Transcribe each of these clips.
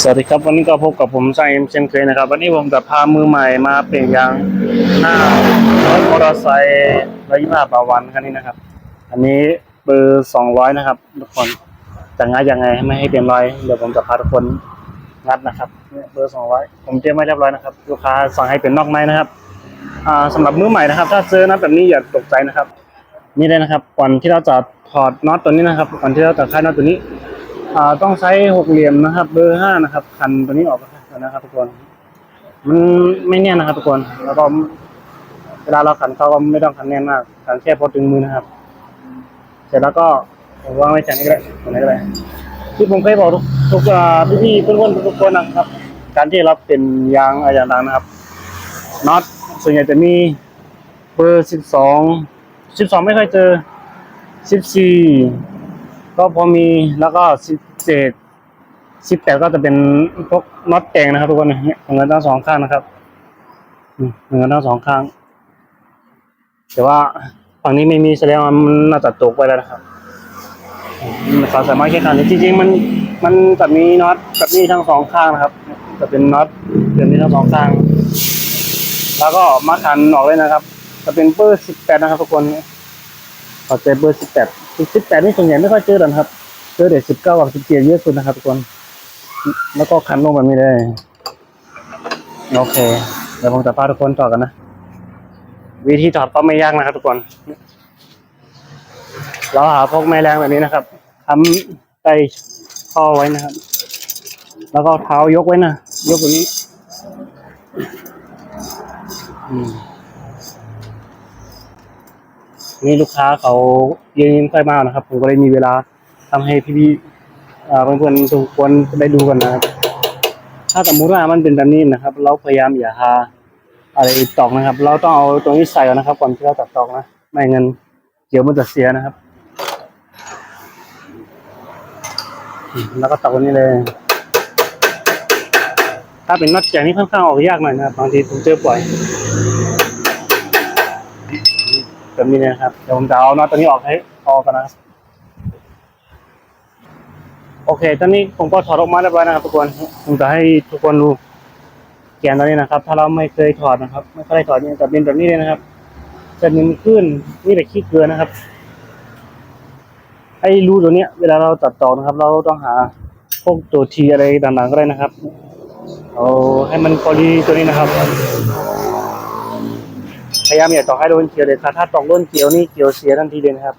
สวัสดีครับวันนี้ก็พบกับผมไซเอ็มเช่นเคยนะครับ วันนี้ผมจะพามือใหม่มาเปลี่ยนยางหน้ารถมอเตอร์ไซค์ร้อยยี่ห้าต่อวันคันนี้นะครับ อันนี้เบอร์สองร้อยนะครับ ทุกคนจะงัดยังไงไม่ให้เป็นรอยเดี๋ยวผมจะพาทุกคนงัดนะครับเบอร์สองร้อยผมเตรียมไว้เรียบร้อยนะครับลูกค้าสั่งให้เป็นนอกในนะครับอ่าสำหรับมือใหม่นะครับ ถ้าเจอน็อตแบบนี้อย่าตกใจนะครับ นี่เลยนะครับก่อนที่เราจะถอดน็อตตัวนี้นะครับก่อนที่เราจะคลายน็อตตัวนี้ อ่าต้องใช้หกเหลี่ยมนะครับ เบอร์ห้านะครับ คันตัวนี้ออกนะครับทุกคนมันไม่แน่นนะครับทุกคน แล้วก็เวลาเราขันเขาก็ไม่ต้องขันแน่นมากขันแค่พอถึงมือนะครับ เสร็จแล้วก็ผมวางไว้จากนี้ก็ได้ตรงไหนก็ได้ที่ผมเคยบอกทุกทุกอ่าพี่ๆเพื่อนๆทุกคนนะครับ การที่เราเป็นยางอะไรอย่างต่างนะครับน็อตส่วนใหญ่จะมีเบอร์สิบสองสิบสองไม่ค่อยเจอสิบสี่ก็พอมีแล้วก็สิบ เจ็ดสิบแปดก็จะเป็นพวกน็อตแต่งนะครับทุกคนเนี่ยเหมือนทั้งสองข้างนะครับเหมือนทั้งสองข้าง แต่ว่าฝั่งนี้ไม่มีแสดงว่ามันน่าจะตกไปแล้วนะครับมเราสามารถแค่ข้างนี้จริงๆมันมันจะมีน็อตแบบนี้ทั้งสองข้างนะครับจะเป็นน็อตแบบนี้ทั้งสองข้าง แล้วก็มาขันออกเลยนะครับ จะเป็นเบอร์สิบแปดนะครับทุกคนขอเจอเบอร์สิบแปดสิบแปดนี่ส่วนใหญ่ไม่ค่อยเจอหรอกครับ เจอเด็กสิบเก้ากับสิบเจ็ดเยอะสุดนะครับทุกคน แล้วก็คันลงแบบนี้เลยโอเค เดี๋ยวผมจะพาทุกคนต่อกันนะ วิธีถอดก็ไม่ยากนะครับ ทุกคน เราหาพวกแม่แรงแบบนี้นะครับทำใต้ข้อไว้นะครับ แล้วก็เท้ายกไว้นะยกแบบนี้นี่ลูกค้าเขาเย็นๆค่อยมากนะครับ ผมก็เลยมีเวลา ทำให้พี่ๆเพื่อนๆทุกคนได้ดูกันนะครับ ถ้าสมมุติว่ามันเป็นแบบนี้นะครับ เราพยายามอย่าหาอะไรตอกนะครับ เราต้องเอาตรงนี้ใส่ก่อนนะครับ ก่อนที่เราตัดตอกนะไม่งั้นเดี๋ยวมันจะเสียนะครับ แล้วก็ตอกนี้เลย ถ้าเป็นน็อตแจงนี่ค่อนข้างออกยากหน่อยนะครับบางทีผมเจอบ่อยแบบนี้นะครับเดี๋ยวผมจะเอาน็อตตัวนี้ออกให้ออกกันนะครับ โอเค ตอนนี้ผมก็ถอดออกมาเรียบร้อยนะครับทุกคน ผมจะให้ทุกคนดูแกนตัวนี้นะครับ ถ้าเราไม่เคยถอดนะครับ ไม่เคยถอดเนี่ยจะเป็นแบบนี้เลยนะครับจะมีขึ้นนี่เป็นขี้เกลือนะครับ ไอ้รูตัวเนี้ย เวลาเราตัดต่อนะครับ เราต้องหาพวกตัวทีอะไรต่างๆก็ได้นะครับ เอาให้มันพอดีตัวนี้นะครับ พยายามอย่าตอกให้โดนเกี่ยวเลยครับถ้าตอกโดนเกี่ยวนี่เกี่ยวเสียทันทีเลยนะครับ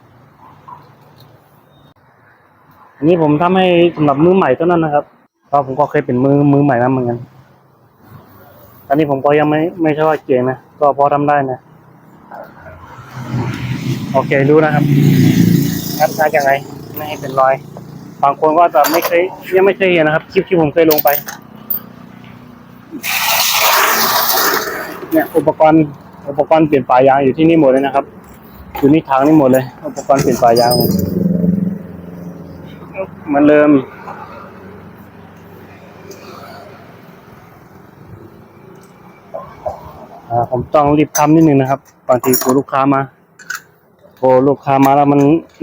อันนี้ผมทำให้สำหรับมือใหม่เท่านั้นนะครับเพราะผมก็เคยเป็นมือมือใหม่มาเหมือนกันตอนนี้ผมก็ยังไม่ไม่ใช่ว่าเก่งนะก็พอทำได้นะโอเครู้นะครับงัดงัดยังไงไม่ให้เป็นรอยบางคนก็จะไม่เคยยังไม่เคยเห็นนะครับ คลิปที่ผมเคยลงไป เนี่ยอุปกรณ์อุปกรณ์เปลี่ยนปลายยางอยู่ที่นี่หมดเลยนะครับอยู่นี่ทางนี่หมดเลย อุปกรณ์เปลี่ยนปลายยาง เหมันเริ่มผมต้องรีบทำนิดนึงนะครับบางทีกลัวลูกค้ามาโอลูกค้ามาแล้วมัน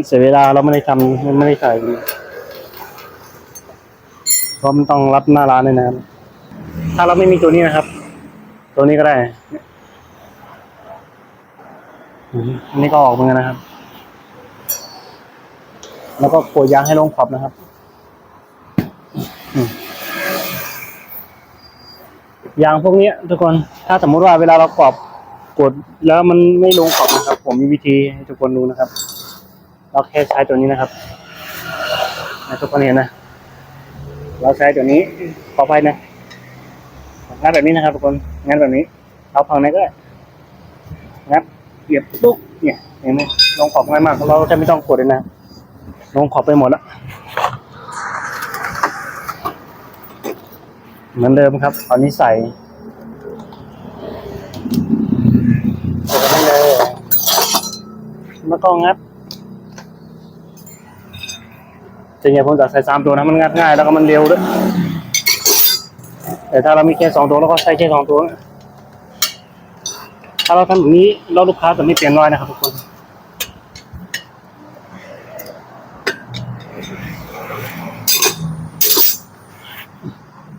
เสียเวลาเราไม่ได้ทำไม่ได้ถ่ายเพราะมันต้องรับหน้าร้านเลยนะครับ ถ้าเราไม่มีตัวนี้นะครับ ตัวนี้ก็ได้อันนี้ก็ออกเหมือนกันนะครับ แล้วก็กดยางให้ลงขอบนะครับยางพวกนี้ทุกคนถ้าสมมุติว่าเวลาเรากรอบกดแล้วมันไม่ลงขอบนะครับ ผมมีวิธีให้ทุกคนดูนะครับ เราแค่ใช้ตัวนี้นะครับทุกคนเห็นนะเราใช้ตัวนี้ขอไปนะงัดแบบนี้นะครับทุกคนงัดแบบนี้เอาพังไหนก็ได้งัดเหยียบปุ๊บเนี่ยเห็นไหมลงขอบง่ายมากเราจะไม่ต้องกดเลยนะ ลงขอบไปหมดแล้วเหมือนเดิมครับตอนนี้ใส่กดไปเลยแล้วก็งัดจริงๆผมจะใส่สามตัวนะมันงัดง่ายแล้วก็มันเร็วด้วยแต่ถ้าเรามีแค่สองตัวแล้วก็ใช้แค่สองตัว ถ้าเราทำแบบนี้เราลูกค้าจะไม่เปลี่ยนรอยนะครับทุกคน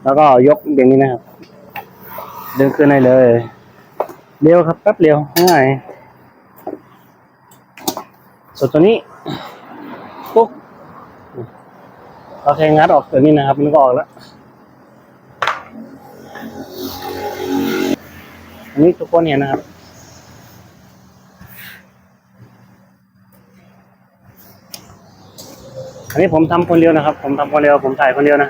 แล้วก็ยกอย่างนี้นะครับ ดึงขึ้นได้เลย เร็วครับแป๊บเร็วง่ายส่วนตัวนี้ปุ๊บเราแทงงัดออกตัวนี้นะครับ มันก็ออกแล้วอันนี้ทุกคนเห็นนะครับอันนี้ผมทำคนเดียวนะครับ ผมทำคนเดียว ผมถ่ายคนเดียวนะ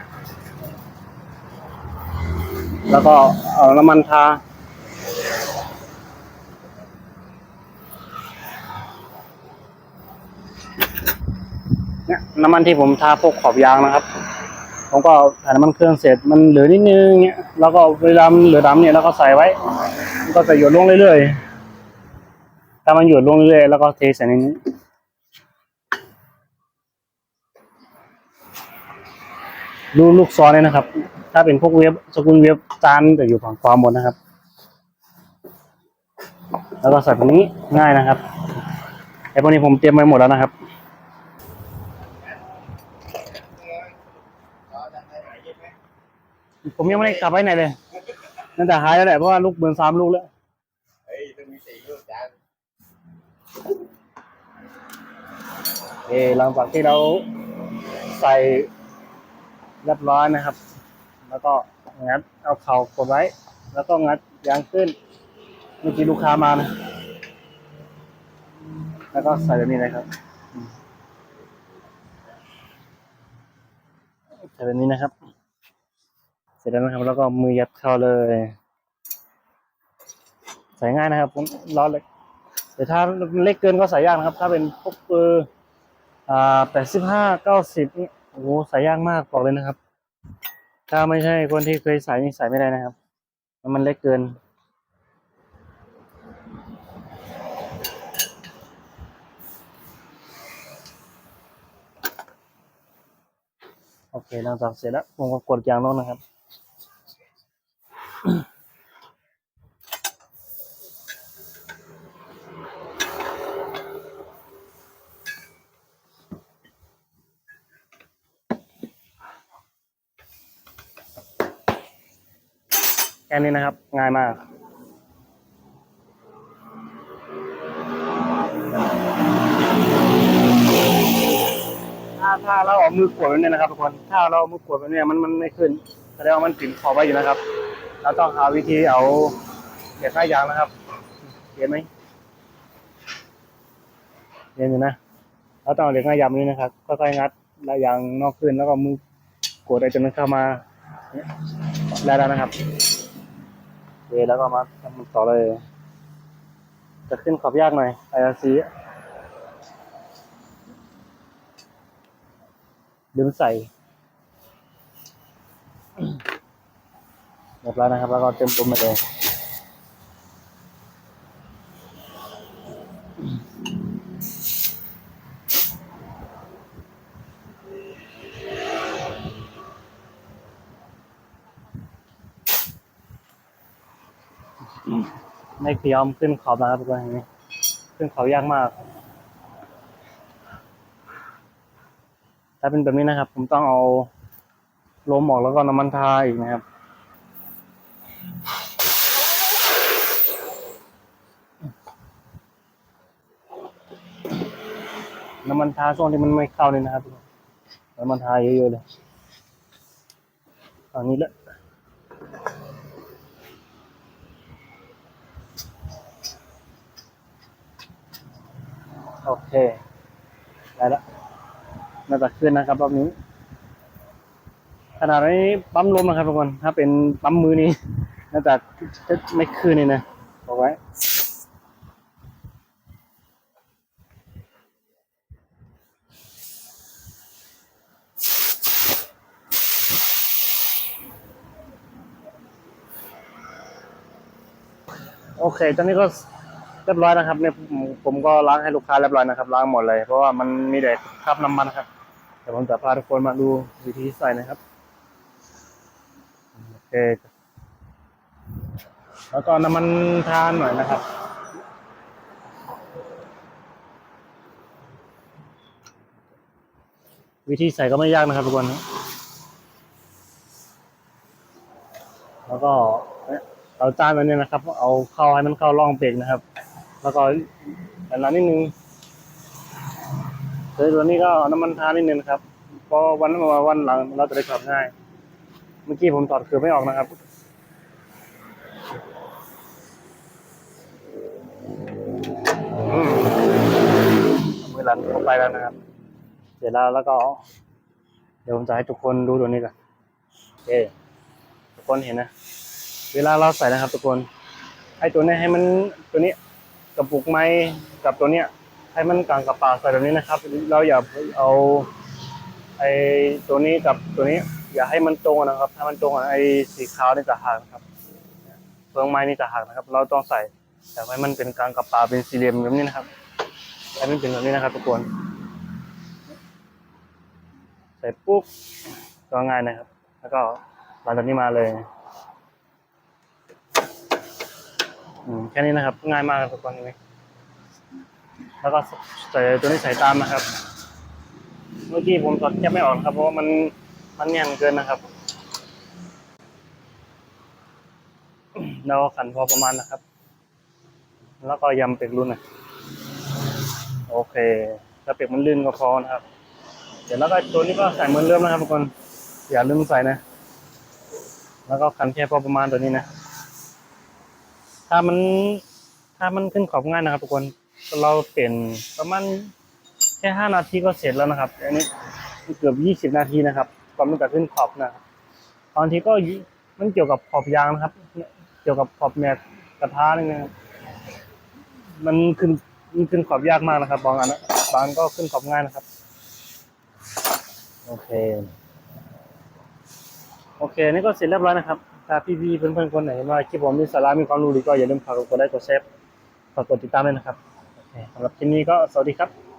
แล้วก็เอาน้ำมันทาเนี่ยน้ำมันที่ผมทาพวกขอบยางนะครับ ผมก็ถ่ายน้ำมันเครื่องเสร็จมันเหลือนิดนึงเนี่ยแล้วก็เวลามันเหลือดำเนี่ยแล้วก็ใส่ไว้ มันก็จะหยดลงเรื่อยๆถ้ามันหยดลงเรื่อยๆแล้วก็เทใส่ในนี้ ดูลูกซ้อนเนี่ยนะครับ ถ้าเป็นพวกเว็บสกุลเว็บจานจะอยู่ฝั่งขวาหมดนะครับ แล้วก็ใส่ตรงนี้ง่ายนะครับไอ้พวกนี้ผมเตรียมไว้หมดแล้วนะครับผมยังไม่ได้กลับไปไหนเลยนั่นแต่หายแล้วแหละเพราะว่าลูกเบิร์นสามลูกแล้วเฮ้ยต้องมีสี่ลูกจานเออหลังจากที่เราใส่ เรียบร้อยนะครับ แล้วก็งัดเอาเข่ากดไว้ แล้วก็งัดยางขึ้นเมื่อกี้ลูกค้ามานะ แล้วก็ใส่แบบนี้เลยครับใส่แบบนี้นะครับ เสร็จแล้วนะครับ แล้วก็มือยัดเข้าเลย ใส่ง่ายนะครับผมล้อเล็กแต่ถ้าเล็กเกินก็ใส่ยากนะครับ ถ้าเป็นพวกเบอร์อ่าแปดสิบห้าเก้าสิบนี่ โอ้โหใส่ยากมากบอกเลยนะครับ ถ้าไม่ใช่คนที่เคยใส่นี่ใส่ไม่ได้นะครับ มันมันเล็กเกิน โอเคหลังจากเสร็จแล้วผมก็กดยางลงนะครับ แค่นี้นะครับ ง่ายมากถ้าถ้าเราเอามือกดไว้เนี่ยนะครับทุกคน ถ้าเราเอามือกดไว้เนี่ยมันมันไม่ขึ้นแสดงว่ามันติดขอบไว้อยู่นะครับ เราต้องหาวิธีเอาเหล็กหน้ายางนะครับเห็นไหมเห็นอยู่นะ เราต้องเอาเหล็กหน้ายางนี้นะครับ ค่อยๆงัดหน้ายางนอกขึ้นแล้วก็มือกดไอ้จนมันเข้ามาเนี่ยได้แล้วนะครับ เคแล้วก็มาทำต่อเลย จะขึ้นขอบยากหน่อยไออาซีดึงใส่เรียบร้อยนะครับ แล้วก็เต็มปุ่มไปเลย ไม่พยายามขึ้นขอบนะครับทุกคนอย่างนี้ ขึ้นเขอบยากมาก ถ้าเป็นแบบนี้นะครับ ผมต้องเอาลมออกแล้วก็น้ำมันทาอีกนะครับน้ำมันทาช่วงที่มันไม่เข้าเลยนะครับน้ำมันทาเยอะๆเลยตอนนี้แหละ อเค ได้แล้วน่าจะขึ้นนะครับรอบนี้ ขนาดนี้ปั๊มลมนะครับทุกคน ถ้าเป็นปั๊มมือนี้น่าจะจะไม่ขึ้นเลยนะบอกไว้โอเค ตอนนี้ก็ เรียบร้อยนะครับเนี่ยผมผมก็ล้างให้ลูกค้าเรียบร้อยนะครับล้างหมดเลย เพราะว่ามันมีแต่คราบน้ำมันนะครับเดี๋ยวผมจะพาทุกคนมาดูวิธีใส่นะครับโอเคแล้วก็น้ำมันทานหน่อยนะครับวิธีใส่ก็ไม่ยากนะครับทุกคนแล้วก็เราจานมันเนี่ยนะครับ เอาเข้าให้มันเข้าร่องเบรกนะครับ แล้วก็แต่ละนิดนึงเดี๋ยตัวนี้ก็น้ำมันทานิดนึงครับเพราะวันวันหลังเราจะได้ขับง่าย เมื่อกี้ผมถอดคือไม่ออกนะครับมือหลังเข้าไปแล้วนะครับ เสร็จแล้วแล้วก็ เดี๋ยวผมจะให้ทุกคนดูตัวนี้ก่อนโอเคทุกคนเห็นนะ เวลาเราใส่นะครับ ทุกคน ให้ตัวนี้ให้มันตัวนี้ กระปุกไม้กับตัวเนี้ยให้มันกลางกับปากใส่แบบนี้นะครับ เราอย่าเอาไอ้ตัวนี้กับตัวนี้ อย่าให้มันตรงนะครับ ถ้ามันตรงกันไอ้สีขาวนี่จะหักนะครับเฟืองไม้นี่จะหักนะครับ เราต้องใส่แต่ให้มันเป็นกลางกับปากเป็นสี่เหลี่ยมแบบนี้นะครับให้มันเป็นแบบนี้นะครับทุกคนใส่ปุ๊บก็ง่ายนะครับ แล้วก็หลังจากนี้มาเลย อืม แค่นี้นะครับ ง่ายมากครับทุกคนนี้แล้วก็ใส่ตัวนี้ใส่ตามนะครับ เมื่อกี้ผมถอดแคบไม่ออกครับ เพราะว่ามันมันแน่นเกินนะครับเราขันพอประมาณนะครับ แล้วก็ยำเป็กรุ่นนะโอเค ถ้าเป็กมันลื่นก็พอนะครับ เดี๋ยวแล้วก็ตัวนี้ก็ใส่เหมือนเริ่มนะครับทุกคนอย่าลืมใส่นะ แล้วก็ขันแค่พอประมาณตัวนี้นะ ถ้ามัน ถ้ามันขึ้นขอบง่ายนะครับทุกคน เราเปลี่ยนประมาณแค่ห้านาทีก็เสร็จแล้วนะครับ อันนี้เกือบยี่สิบนาทีนะครับก่อนมันจะขึ้นขอบนะครับบางทีก็มันเกี่ยวกับขอบยางนะครับ เกี่ยวกับขอบแมกกระทะนี่นะครับมันขึ้นมันขึ้นขอบยากมากนะครับบางอันนะบางก็ขึ้นขอบง่ายนะครับ โอเค โอเค นี่ก็เสร็จเรียบร้อยนะครับ ถ้าพี่ๆเพื่อนๆคนไหนมาคลิปผมมีสาระมีความรู้ดีก็อย่าลืมฝากกดไลค์กดแชร์ฝากกดติดตามด้วยนะครับสำหรับคลิปนี้ก็สวัสดีครับ